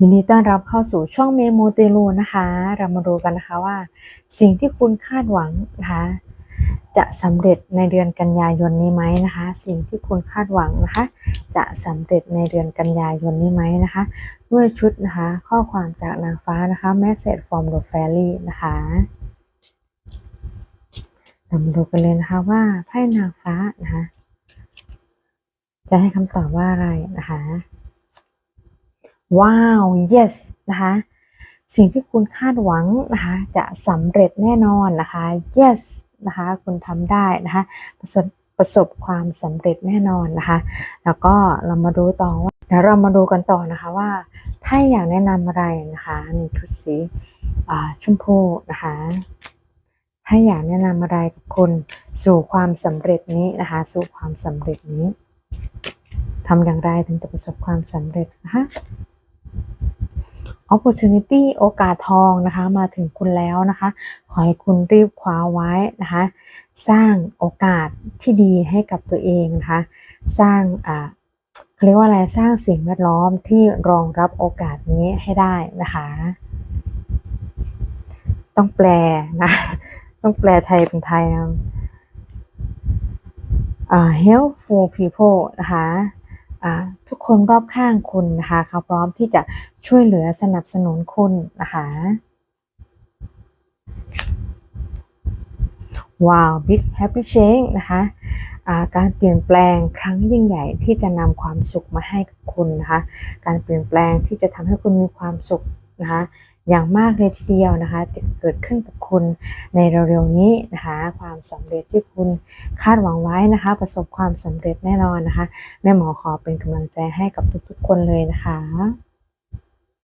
ยินดีต้อนรับเข้าสู่ช่องเมโมเตลูนะคะ เรามาดูกันนะคะว่า สิ่งที่คุณคาดหวังนะคะ จะสำเร็จในเดือนกันยายนนี้ไหมนะคะ สิ่งที่คุณคาดหวังนะคะ จะสำเร็จในเดือนกันยายนนี้ไหมนะคะ ด้วยชุดนะคะ ข้อความจากนางฟ้านะคะ Message from the Fairy นะคะเรามาดูกันเลยนะคะว่าไพ่นางฟ้านะคะ จะให้คำตอบว่าอะไรนะคะ ว้าว yes นะคะ สิ่งที่คุณคาดหวังนะคะจะสำเร็จแน่นอนนะคะ yes นะคะคุณทำได้นะคะประสบประสบความสำเร็จแน่นอนนะคะ แล้วก็เรามาดูต่อว่าเดี๋ยวเรามาดูกันต่อนะคะว่า ถ้าอยากแนะนำอะไรนะคะในชุดสีอ่าชมพูนะคะถ้าอยากแนะนำอะไรกับคุณสู่ความสำเร็จนี้นะคะ สู่ความสำเร็จนี้ทำอย่างไรถึงจะประสบความสำเร็จนะคะ opportunity โอกาสทองนะคะมาถึงคุณแล้วนะคะ ขอให้คุณรีบคว้าไว้นะคะ สร้างโอกาสที่ดีให้กับตัวเองนะคะ สร้างอ่าเรียกว่าอะไรสร้างสิ่งแวดล้อมที่รองรับโอกาสนี้ให้ได้นะคะ ต้องแปลนะ ต้องแปลไทยเป็นไทยนะอ่า helpful people นะคะ ทุกคนรอบข้างคุณนะคะเขาพร้อมที่จะช่วยเหลือสนับสนุนคุณนะคะว้าว big happy change นะคะการเปลี่ยนแปลงครั้งยิ่งใหญ่ที่จะนำความสุขมาให้กับคุณนะคะ การเปลี่ยนแปลงที่จะทำให้คุณมีความสุข นะคะอย่างมากเลยทีเดียวนะคะ จะเกิดขึ้นกับคุณในเร็วๆนี้นะคะ ความสำเร็จที่คุณคาดหวังไว้นะคะ ประสบความสำเร็จแน่นอนนะคะแม่หมอขอเป็นกำลังใจให้กับทุกๆคนเลยนะคะ